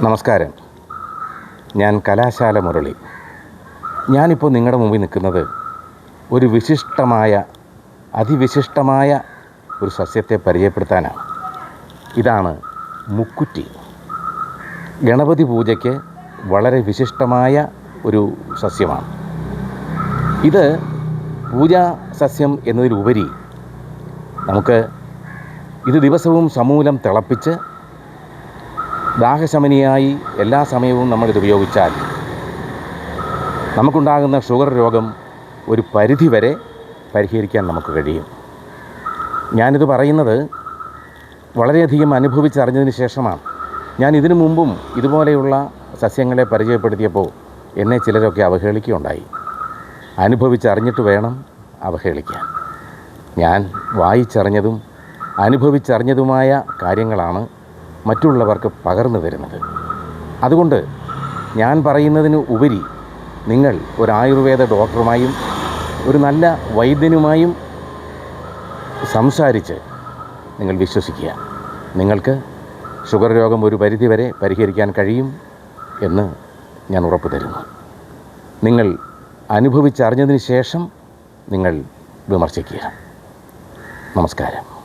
നമസ്കാരം. ഞാൻ കലാശാല മുരളി. ഞാനിപ്പോൾ നിങ്ങളുടെ മുമ്പിൽ നിൽക്കുന്നത് ഒരു വിശിഷ്ടമായ അതിവിശിഷ്ടമായ ഒരു സസ്യത്തെ പരിചയപ്പെടുത്താനാണ്. ഇതാണ് മുക്കുറ്റി. ഗണപതി പൂജയ്ക്ക് വളരെ വിശിഷ്ടമായ ഒരു സസ്യമാണ്. ഇത് പൂജാ സസ്യം എന്നതിലുപരി നമുക്ക് ഇത് ദിവസവും സമൂലം തിളപ്പിച്ച് ദാഹശമനിയായി എല്ലാ സമയവും നമ്മളിത് ഉപയോഗിച്ചാൽ നമുക്കുണ്ടാകുന്ന ഷുഗർ രോഗം ഒരു പരിധി വരെ പരിഹരിക്കാൻ നമുക്ക് കഴിയും. ഞാനിത് പറയുന്നത് വളരെയധികം അനുഭവിച്ചറിഞ്ഞതിന് ശേഷമാണ്. ഞാൻ ഇതിനു മുമ്പും ഇതുപോലെയുള്ള സസ്യങ്ങളെ പരിചയപ്പെടുത്തിയപ്പോൾ എന്നെ ചിലരൊക്കെ അവഹേളിക്കുകയുണ്ടായി. അനുഭവിച്ചറിഞ്ഞിട്ട് വേണം അവഹേളിക്കാൻ. ഞാൻ വായിച്ചറിഞ്ഞതും അനുഭവിച്ചറിഞ്ഞതുമായ കാര്യങ്ങളാണ് മറ്റുള്ളവർക്ക് പകർന്നു വരുന്നത്. അതുകൊണ്ട് ഞാൻ പറയുന്നതിന് ഉപരി നിങ്ങൾ ഒരു ആയുർവേദ ഡോക്ടറുമായും ഒരു നല്ല വൈദ്യനുമായും സംസാരിച്ച് നിങ്ങൾ വിശ്വസിക്കുക. നിങ്ങൾക്ക് ഷുഗർ രോഗം ഒരു പരിധിവരെ പരിഹരിക്കാൻ കഴിയും എന്ന് ഞാൻ ഉറപ്പ് തരുന്നു. നിങ്ങൾ അനുഭവിച്ചറിഞ്ഞതിന് ശേഷം നിങ്ങൾ വിമർശിക്കുക. നമസ്കാരം.